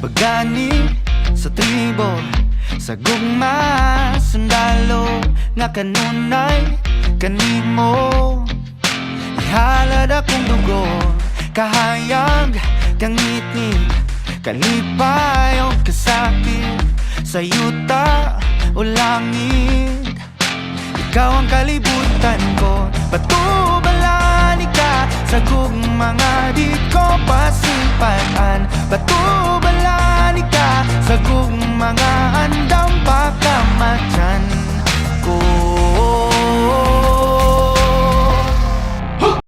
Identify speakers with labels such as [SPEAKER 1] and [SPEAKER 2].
[SPEAKER 1] Pagani sa tribo Sa gugma Sundalo Nga kanunay Kanimo. Ihalad akong dugo Kahayag Kangitngit Kalipay o kasakit. Sa yuta o langit ikaw ang kalibutan ko. Patubalan ka Sa mga di ko pasimpatan Patubalan mga